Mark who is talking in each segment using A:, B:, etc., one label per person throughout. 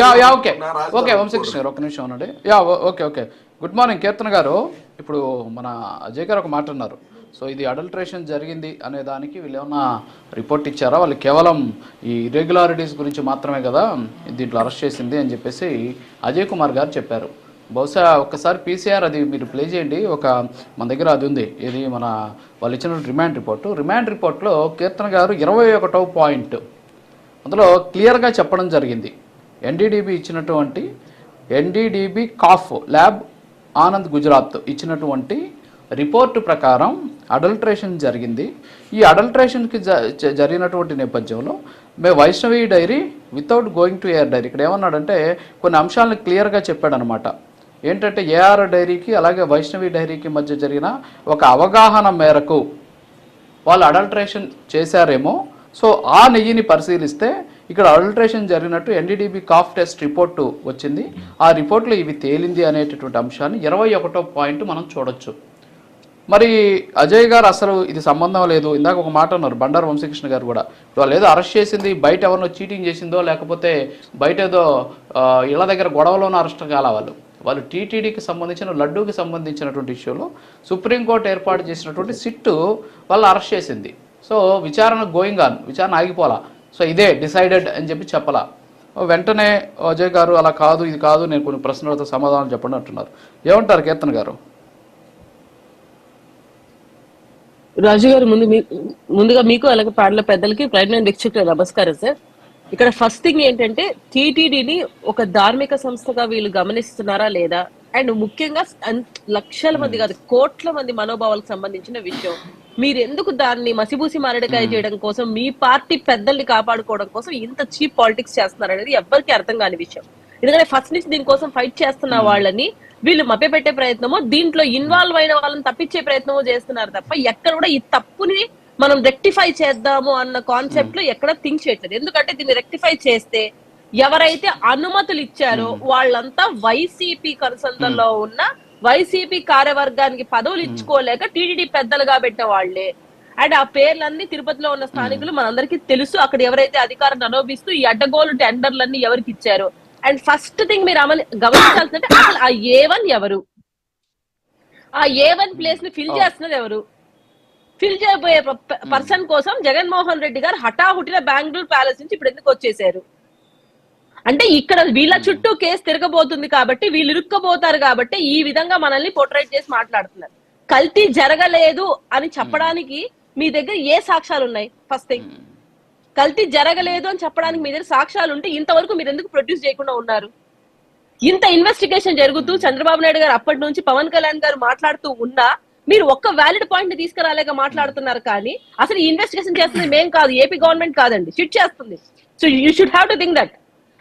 A: Yeah yeah okay okay Vamshakrishna గారు ఒక నిమిషం ఉండండి. Yeah okay okay good morning Keerthana గారు. ఇప్పుడు మన అజయ్ గారు ఒక మాట అన్నారు. సో ఇది అడల్ట్రేషన్ జరిగింది అనే దానికి వీళ్ళు ఏమన్నా రిపోర్ట్ ఇచ్చారా? వాళ్ళు కేవలం ఈ ఇర్రెగ్యులారిటీస్ గురించి మాత్రమే కదా దీంట్లో అరెస్ట్ చేసింది అని చెప్పేసి అజయ్ కుమార్ గారు చెప్పారు. బహుశా ఒక్కసారి పీసీఆర్ అది మీరు ప్లే చేయండి. ఒక మన దగ్గర అది ఉంది. ఇది మన వాళ్ళు ఇచ్చిన రిమాండ్ రిపోర్టు రిమాండ్ రిపోర్ట్లో కీర్తన గారు ఇరవై ఒకటో పాయింట్ అందులో క్లియర్గా చెప్పడం జరిగింది. ఎన్డీడీబీ ఇచ్చినటువంటి ఎన్డీడీబీ కాఫ్ ల్యాబ్ ఆనంద్ గుజరాత్ ఇచ్చినటువంటి రిపోర్టు ప్రకారం అడల్ట్రేషన్ జరిగింది. ఈ అడల్ట్రేషన్కి జ జరిగినటువంటి నేపథ్యంలో మే Vaishnavi dairy without going to A R. ఇక్కడ ఏమన్నాడంటే కొన్ని అంశాలను క్లియర్గా చెప్పాడనమాట. ఏంటంటే ఏఆర్ డైరీకి అలాగే వైష్ణవి డైరీకి మధ్య జరిగిన ఒక అవగాహన మేరకు వాళ్ళు అడల్ట్రేషన్ చేశారేమో. సో ఆ నెయ్యిని పరిశీలిస్తే ఇక్కడ అల్టరేషన్ జరిగినట్టు ఎన్డీడీబీ కాఫ్ టెస్ట్ రిపోర్టు వచ్చింది. ఆ రిపోర్ట్లో ఇవి తేలింది అనేటటువంటి అంశాన్ని ఇరవై ఒకటో పాయింట్ మనం చూడొచ్చు. మరి అజయ్ గారు అసలు ఇది సంబంధం లేదు. ఇందాక ఒక మాట అన్నారు బండారు వంశకృష్ణ గారు కూడా. వాళ్ళు ఏదో అరెస్ట్ చేసింది బయట ఎవరినో చీటింగ్ చేసిందో లేకపోతే బయట ఏదో ఇళ్ళ దగ్గర గొడవలోనో అరెస్ట్ కాల వాళ్ళు. వాళ్ళు టీటీడీకి సంబంధించిన లడ్డూకి సంబంధించినటువంటి ఇష్యూలో సుప్రీంకోర్టు ఏర్పాటు చేసినటువంటి సిట్టు వాళ్ళు అరెస్ట్ చేసింది. సో విచారణ గోయింగ్ ఆన్ విచారణ ఆగిపోలా సో ఇదే డిసైడెడ్ అని చెప్పి చెప్పలా. వెంటనే అజయ్ గారు అలా కాదు ఇది కాదు నేను కొన్ని ప్రశ్నలతో సమాధానం చెప్పండి అంటున్నారు. ఏమంటారు కీర్తన్ గారు?
B: రాజు గారు ముందు ముందుగా మీకు అలాగే పాడల పెద్దలకి ప్రైమ్ వీక్షకుల నమస్కారం సార్. ఇక్కడ ఫస్ట్ థింగ్ ఏంటంటే టీటీడీని ఒక ధార్మిక సంస్థగా వీళ్ళు గమనిస్తున్నారా లేదా? అండ్ ముఖ్యంగా లక్షల మంది కాదు కోట్ల మంది మనోభావాలకు సంబంధించిన విషయం. మీరు ఎందుకు దాన్ని మసిబూసి మారడికాయ చేయడం కోసం మీ పార్టీ పెద్దల్ని కాపాడుకోవడం కోసం ఇంత చీప్ పాలిటిక్స్ చేస్తున్నారు అనేది ఎవ్వరికి అర్థం కాని విషయం. ఎందుకంటే ఫస్ట్ నుంచి దీనికోసం ఫైట్ చేస్తున్న వాళ్ళని వీళ్ళు మభ్యపెట్టే ప్రయత్నమో దీంట్లో ఇన్వాల్వ్ అయిన వాళ్ళని తప్పించే ప్రయత్నమో చేస్తున్నారు తప్ప ఎక్కడ కూడా ఈ తప్పుని మనం రెక్టిఫై చేద్దాము అన్న కాన్సెప్ట్లో ఎక్కడ థింక్ చేయట్లేదు. ఎందుకంటే దీన్ని రెక్టిఫై చేస్తే ఎవరైతే అనుమతులు ఇచ్చారో వాళ్ళంతా వైసీపీ కనుసంధంలో ఉన్న వైసీపీ కార్యవర్గానికి పదవులు ఇచ్చుకోలేక టీడీడీ పెద్దలుగా పెట్టిన వాళ్ళే. అండ్ ఆ పేర్లన్నీ తిరుపతిలో ఉన్న స్థానికులు మనందరికీ తెలుసు. అక్కడ ఎవరైతే అధికారాన్ని అనుభవిస్తూ ఈ అడ్డగోలు టెండర్లన్నీ ఎవరికి ఇచ్చారు. అండ్ ఫస్ట్ థింగ్ మీరు అమలు గమనించాల్సిందంటే అసలు ఆ ఏ వన్ ఎవరు? ఆ ఏ వన్ ప్లేస్ని ఫిల్ చేస్తున్నది ఎవరు? ఫిల్ చేయబోయే పర్సన్ కోసం జగన్మోహన్ రెడ్డి గారు హఠాహుటిన బెంగళూరు ప్యాలెస్ నుంచి ఇప్పుడు ఎందుకు వచ్చేసారు? అంటే ఇక్కడ వీళ్ళ చుట్టూ కేసు తిరగబోతుంది కాబట్టి వీళ్ళు ఇరుక్కబోతారు కాబట్టి ఈ విధంగా మనల్ని పోర్ట్రేట్ చేసి మాట్లాడుతున్నారు. కల్తీ జరగలేదు అని చెప్పడానికి మీ దగ్గర ఏ సాక్ష్యాలు ఉన్నాయి? ఫస్ట్ థింగ్ కల్తీ జరగలేదు అని చెప్పడానికి మీ దగ్గర సాక్ష్యాలు ఉంటే ఇంతవరకు మీరు ఎందుకు ప్రొడ్యూస్ చేయకుండా ఉన్నారు? ఇంత ఇన్వెస్టిగేషన్ జరుగుతూ చంద్రబాబు నాయుడు గారు అప్పటి నుంచి పవన్ కళ్యాణ్ గారు మాట్లాడుతూ ఉన్నా మీరు ఒక్క వ్యాలిడ్ పాయింట్ని తీసుకురాలేక మాట్లాడుతున్నారు కానీ అసలు ఈ ఇన్వెస్టిగేషన్ చేస్తుంది మేం కాదు ఏపీ గవర్నమెంట్ కాదండి. షిట్ చేస్తుంది. So you should have to think that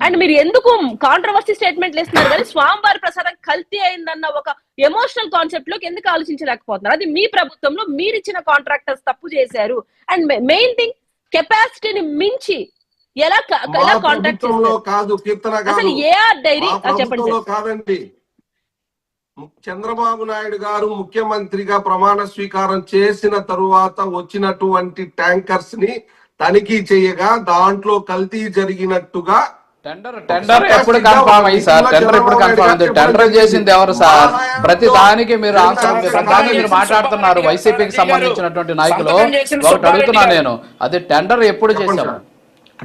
B: and మీరు ఎందుకు కాంట్రవర్సీ స్టేట్మెంట్లు ఇస్తున్నారు కానీ స్వామివారి ప్రసాదం కల్తీ అయిందన్న ఒక ఎమోషనల్ కాన్సెప్ట్లోకి ఎందుకు ఆలోచించలేకపోతున్నారు? అది మీ ప్రభుత్వంలో మీరు ఇచ్చిన కాంట్రాక్టర్స్ తప్పు చేశారు. అండ్ మెయిన్ థింగ్ కెపాసిటీని మించి ఎలా ఎలా చేస్తారు?
C: కాదు కీర్తన
B: అసలు ఏఆర్ డైరీ? చెప్పండి.
C: కాదండి. చంద్రబాబు నాయుడు గారు ముఖ్యమంత్రిగా ప్రమాణ స్వీకారం చేసిన తరువాత వచ్చినటువంటి ట్యాంకర్స్ని తనిఖీ చేయగా దాంట్లో కల్తీ జరిగినట్టుగా
A: టెండర్ టెండర్ ఎప్పుడు కన్ఫర్మ్ అయ్యి సార్ టెండర్ ఎప్పుడు కన్ఫర్మ్ అయింది టెండర్ చేసింది ఎవరు సార్? ప్రతి దానికి మీరు ఆన్సర్ ప్రతి మీరు మాట్లాడుతున్నారు. వైసీపీకి సంబంధించినటువంటి నాయకులు. ఒకటి అడుగుతున్నా నేను. అది టెండర్ ఎప్పుడు చేశాము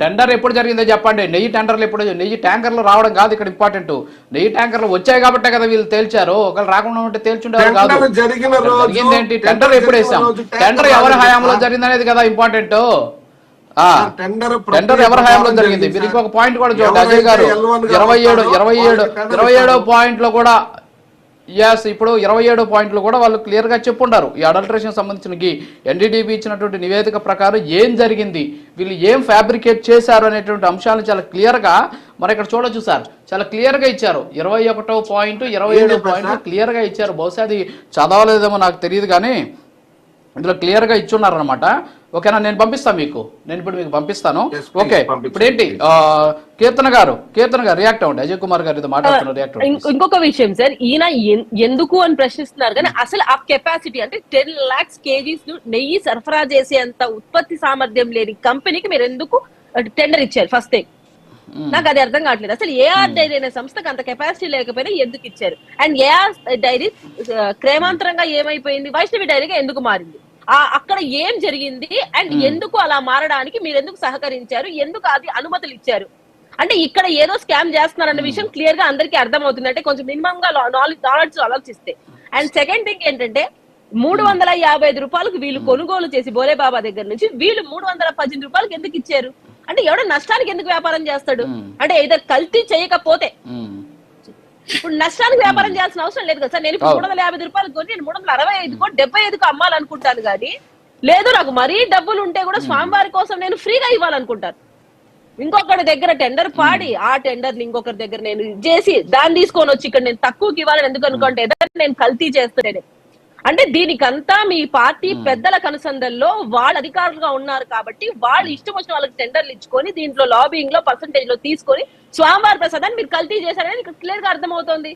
A: టెండర్ ఎప్పుడు జరిగిందో చెప్పండి. నెయ్యి టెండర్లు ఎప్పుడు నెయ్యి ట్యాంకర్లు రావడం కాదు ఇక్కడ ఇంపార్టెంట్ నెయ్యి ట్యాంకర్లు వచ్చాయి కాబట్టే కదా వీళ్ళు తేల్చారు. ఒకవేళ రాకుండా ఉంటే తేల్చుండేవారు కాదు.
C: టెండర్ జరిగిన రోజు
A: జరిగింది ఏంటి టెండర్ ఎప్పుడు వేసాం టెండర్ ఎవరి హయాంలో
C: సార్.
A: జరిగింది అనేది కదా ఇంపార్టెంట్
C: టెండర్
A: టెండర్ ఎవరి హయాంలో జరిగింది? మీరు ఇంకొక పాయింట్ కూడా చూడండి. అజయ్ గారు ఇరవై ఏడు ఇరవై ఏడు ఇరవై ఏడో పాయింట్లో కూడా ఎస్ ఇప్పుడు ఇరవై ఏడో పాయింట్లు కూడా వాళ్ళు క్లియర్గా చెప్పుండారు ఈ అడల్ట్రేషన్ సంబంధించిన ఎన్డీడీబీ ఇచ్చినటువంటి నివేదిక ప్రకారం ఏం జరిగింది? వీళ్ళు ఏం ఫ్యాబ్రికేట్ చేశారు అనేటువంటి అంశాలను చాలా క్లియర్గా మరి ఇక్కడ చూడొచ్చు సార్. చాలా క్లియర్గా ఇచ్చారు. ఇరవై ఒకటో పాయింట్ ఇరవై ఏడో పాయింట్ క్లియర్గా ఇచ్చారు. బహుశా అది చదవలేదేమో నాకు తెలియదు కానీ ఇందులో క్లియర్గా ఇచ్చున్నారు అనమాట ఓకేనా నేను పంపిస్తాను మీకు. నేను ఇప్పుడు మీకు పంపిస్తాను. ఓకే. ఇప్పుడు ఏంటి? ఆ, కీర్తన గారు కీర్తన గారు రియాక్ట్ అవ్వండి. అజయ్ కుమార్ గారు మాట్లాడుతున్నారు రియాక్ట్
B: ఇం-
A: అవ్వండి
B: ఇంకొక విషయం సార్ ఈయన ఎందుకు అని ప్రశ్నిస్తున్నారు కానీ అసలు ఆ కెపాసిటీ అంటే టెన్ లాక్స్ కేజీస్ నెయ్యి సరఫరా చేసేంత ఉత్పత్తి సామర్థ్యం లేని కంపెనీకి మీరు ఎందుకు టెండర్ ఇచ్చారు ఫస్ట్ థింగ్ నాకు అది అర్థం కావట్లేదు. అసలు ఏఆర్ డైరీ అనే సంస్థకు అంత కెపాసిటీ లేకపోయినా ఎందుకు ఇచ్చారు? అండ్ ఏఆర్ డైరీ క్రమాంతరంగా ఏమైపోయింది? వైష్ణవి డైరీగా ఎందుకు మారింది? అక్కడ ఏం జరిగింది? అండ్ ఎందుకు అలా మారడానికి మీరు ఎందుకు సహకరించారు? ఎందుకు అది అనుమతులు ఇచ్చారు? అంటే ఇక్కడ ఏదో స్కామ్ చేస్తున్నారన్న విషయం క్లియర్గా అందరికీ అర్థమవుతుంది. అంటే కొంచెం మినిమం గా నాలెడ్జ్ నాలెడ్జ్ ఆలోచిస్తే. అండ్ సెకండ్ థింగ్ ఏంటంటే మూడు వందల యాభై ఐదు రూపాయలకు వీళ్ళు కొనుగోలు చేసి బోలే బాబా దగ్గర నుంచి వీళ్ళు మూడు వందల పద్దెనిమిది రూపాయలకి ఎందుకు ఇచ్చారు? అంటే ఎవడో నష్టానికి ఎందుకు వ్యాపారం చేస్తాడు? అంటే ఏదో కల్తీ చేయకపోతే. ఇప్పుడు నష్టానికి వ్యాపారం చేయాల్సిన అవసరం లేదు కదా సార్. నేను ఇప్పుడు మూడు వందల యాభై ఐదు రూపాయలు కొని నేను మూడు వందల అరవై ఐదుకో డెబ్బై ఐదుకో అమ్మాలనుకుంటాను కానీ లేదు నాకు మరీ డబ్బులు ఉంటే కూడా స్వామివారి కోసం నేను ఫ్రీగా ఇవ్వాలనుకుంటాను. ఇంకొకరి దగ్గర టెండర్ పాడి ఆ టెండర్ని ఇంకొకరి దగ్గర నేను చేసి దాన్ని తీసుకొని వచ్చి ఇక్కడ నేను తక్కువకి ఇవ్వాలని ఎందుకు అనుకుంటే ఏదైనా నేను కల్తీ చేస్తున్నాను అంటే దీనికంతా మీ పార్టీ పెద్దల కనుసందల్లో వాళ్ళ అధికారులుగా ఉన్నారు కాబట్టి వాళ్ళు ఇష్టం వచ్చిన వాళ్ళకి టెండర్లు ఇచ్చుకొని దీంట్లో లాబింగ్లో పర్సంటేజ్లో తీసుకొని స్వామివారి ప్రసాదాన్ని మీరు కల్తీ చేశారని ఇక్కడ క్లియర్గా అర్థమవుతోంది.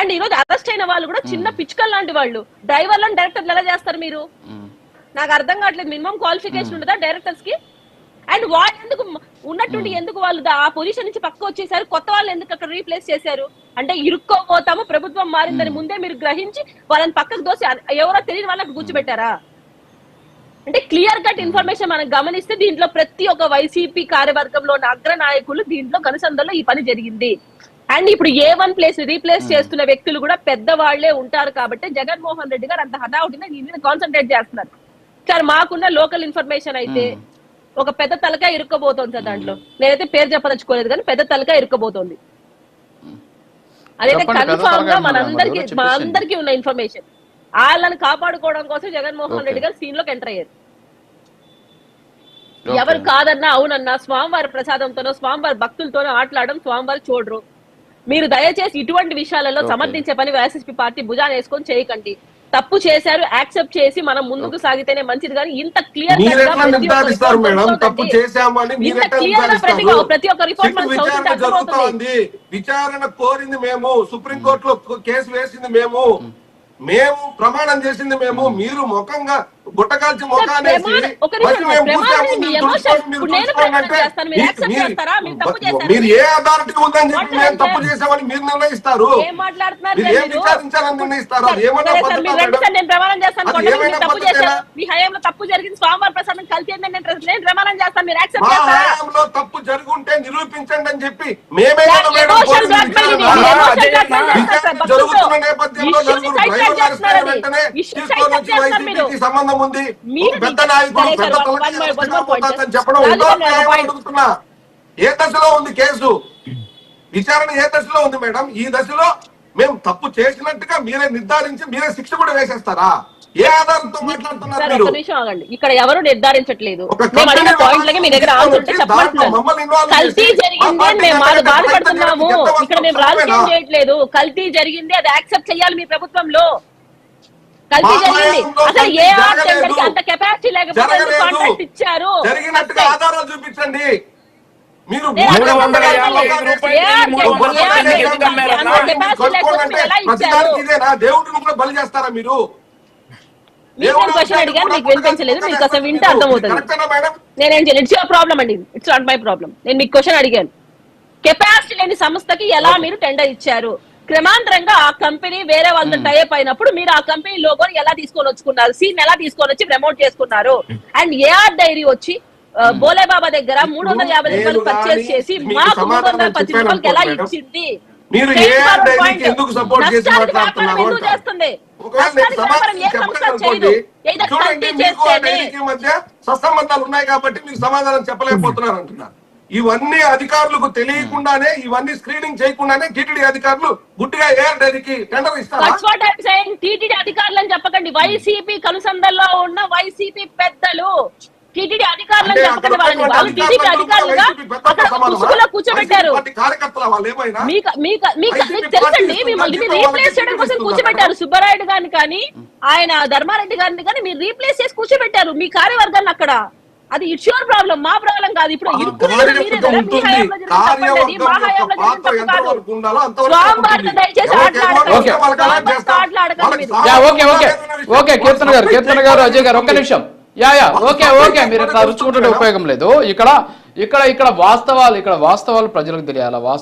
B: అండ్ ఈ రోజు అరెస్ట్ అయిన వాళ్ళు కూడా చిన్న పిచ్చుకల్ లాంటి వాళ్ళు. డ్రైవర్లను డైరెక్టర్లు ఎలా చేస్తారు మీరు. నాకు అర్థం కావట్లేదు. మినిమం క్వాలిఫికేషన్ ఉండదా డైరెక్టర్స్కి? అండ్ వాళ్ళు ఎందుకు ఉన్నట్టుండి ఎందుకు వాళ్ళు ఆ పొజిషన్ నుంచి పక్క వచ్చేసారు? కొత్త వాళ్ళు ఎందుకు అక్కడ రీప్లేస్ చేశారు? అంటే ఇరుక్కోపోతాము ప్రభుత్వం మారిందని ముందే మీరు గ్రహించి వాళ్ళని పక్కకు దోసి ఎవరో తెలియని వాళ్ళకి కూర్చోబెట్టారా? అంటే క్లియర్ కట్ ఇన్ఫర్మేషన్ మనం గమనిస్తే దీంట్లో ప్రతి ఒక్క వైసీపీ కార్యవర్గంలో ఉన్న అగ్ర నాయకులు దీంట్లో కనుసంధంలో ఈ పని జరిగింది. అండ్ ఇప్పుడు ఏ వన్ ప్లేస్ రీప్లేస్ చేస్తున్న వ్యక్తులు కూడా పెద్ద వాళ్ళే ఉంటారు కాబట్టి జగన్మోహన్ రెడ్డి గారు అంత హడావుడిగా దీని మీద కాన్సన్ట్రేట్ చేస్తున్నారు. సార్ మాకున్న లోకల్ ఇన్ఫర్మేషన్ అయితే ఒక పెద్ద తలకాయ ఇరుక్కబోతోంది సార్ దాంట్లో నేనైతే పేరు చెప్పదలుచుకోలేదు కానీ పెద్ద తలకాయ ఇరుక్కబోతోంది అదైతే
A: కన్ఫామ్గా
B: మనందరికి మా. అందరికీ ఉన్న ఇన్ఫర్మేషన్ వాళ్ళని కాపాడుకోవడం కోసం జగన్మోహన్ రెడ్డి గారు సీన్లోకి ఎంటర్ అయ్యారు. ఎవరు కాదన్నా అవునన్నా స్వామివారి ప్రసాదంతోనో స్వామివారి భక్తులతోనో ఆటలాడడం స్వామివారి చూడరు మీరు దయచేసి ఇటువంటి విషయాలలో. సమర్థించే పని వైఎస్ఎస్పీ పార్టీ భుజాన్ని వేసుకొని చేయకండి తప్పు చేశారు యాక్సెప్ట్ చేసి మనం ముందుకు సాగితేనే మంచిది కానీ ఇంత క్లియర్ ప్రతి ఒక్క రిపోర్ట్ మనకు
C: విచారణ కోరింది మేము సుప్రీంకోర్టులో కేసు వేసింది మేము మేము ప్రమాణం చేసింది మేము. మీరు ముఖంగా గుట్టకాల్చి మీరు
B: నేను
C: ఏ అథారిటీ ఉందని చెప్పి మేము తప్పు. చేశామని మీరు నిర్ణయిస్తారు. మీరు ఏం? విచారించాలని నిర్ణయిస్తారు? ఏమైనా
B: నేను తప్పు జరిగింది స్వామివారి ప్రసాదం కలిసి నేను నేను ప్రమాణం చేస్తాను మీరు యాక్సెప్ట్ చేస్తారా?
C: తప్పు జరుగుంటే నిరూపించండి అని చెప్పి మేమే. జరుగుతున్న నేపథ్యంలో వెంటనే
B: అది.
C: సంబంధం ఉంది పెద్ద నాయకుడు పెద్ద
B: సార్,
C: తలకి
B: one more- one more
C: ఎత్తుకుని
B: point.
C: పోతాదని చెప్పడం. అడుగుతున్నా? ఏ దశలో ఉంది కేసు? విచారణ ఏ దశలో ఉంది మేడం? ఈ దశలో మేము తప్పు చేసినట్టుగా మీరే నిర్ధారించి మీరే శిక్ష కూడా వేసేస్తారా? ఏ ఆధారంతో మాట్లాడుతున్నారు
B: ఇక్కడ ఎవరు నిర్ధారించట్లేదు? కల్తీ జరిగింది మేము బాధపడుతున్నాము. ఇక్కడ మేము రాజకీయం? చేయట్లేదు. కల్తీ జరిగింది అది యాక్సెప్ట్ చేయాలి మీ ప్రభుత్వంలో. కల్తీ జరిగింది అసలు ఏ ఆర్ట్. టెండర్కి అంత కెపాసిటీ లేకపోతే. కాంట్రాక్ట్ ఇచ్చారు.
C: జరిగినట్టుగా ఆధారాలు చూపించండి. మీరు
D: మూడు వందల. యాభై ఐదు రూపాయలు
C: దేవుడిని కూడా బలి చేస్తారా
B: మీకు వినిపించలేదు అసలు వింటే అర్థమవుతుంది.
C: కరెక్టేనా మేడం
B: నేనేం చేయలేదు. ఇట్స్ యువర్ ప్రాబ్లం అండి. ఇట్స్ నాట్ మై ప్రాబ్లం నేను మీకు క్వశ్చన్ అడిగాను. కెపాసిటీ లేని సంస్థకి ఎలా మీరు టెండర్ ఇచ్చారు? క్రమాంతరంగా ఆ కంపెనీ వేరే వాళ్ళతో టైప్ అయినప్పుడు మీరు ఆ కంపెనీ లోగోని ఎలా తీసుకొని వచ్చుకున్నారు? సీన్ ఎలా తీసుకొని వచ్చి ప్రమోట్ చేసుకున్నారు? అండ్ ఏఆర్ డైరీ వచ్చి ఆ, బోలే బాబా దగ్గర మూడు వందల యాభై రూపాయలు పర్చేస్ చేసి
C: మీకు
B: మూడు వందల
C: చెప్పాను
B: రూపాయలకి ఎలా. ఇచ్చింది?
C: మీరు డైరీకి. ఎందుకు చేసి మాట్లాడుతున్నారు?
B: చేస్తుంది?
C: చూడండి మీకు ఆ డైరీకి మధ్య సత్సంబంధాలు ఉన్నాయి కాబట్టి మీకు సమాధానం చెప్పలేకపోతున్నారు అంటున్నారు. ఇవన్నీ అధికారులకు తెలియకుండానే ఇవన్నీ స్క్రీనింగ్ చేయకుండానే టీటీడీ అధికారులు గుడ్డిగా ఏఆర్ డైరీకి టెండర్ ఇస్తారా?
B: టీటీడీ అధికారులు అని చెప్పకండి. వైసీపీ కనుసంధంలో ఉన్న వైసీపీ పెద్దలు టీటీడీ అధికారులు అధికారులుగా కూర్చోబెట్టారు. తెలుసండి మిమ్మల్ని
C: ఇస్తుందా?
B: రీప్లేస్ చేయడం కోసం
C: ఇస్తుందా?
B: కూర్చోబెట్టారు సుబ్బారాయుడు గారిని కానీ ఆయన ధర్మారెడ్డి గారిని కానీ మీరు రీప్లేస్ చేసి కూర్చోబెట్టారు మీ కార్యవర్గాన్ని అక్కడ. అది ఇట్స్ యువర్ ప్రాబ్లం మా ప్రాబ్లం కాదు. ఇప్పుడు
A: ఓకే కీర్తన గారు కీర్తన గారు అజయ్ గారు ఒక్క నిమిషం. యా యా ఓకే ఓకే మీరు ఇట్లా రుచుకుంటుంటే ఉపయోగం లేదు. ఇక్కడ ఇక్కడ ఇక్కడ వాస్తవాలు ఇక్కడ వాస్తవాలు ప్రజలకు తెలియాలి?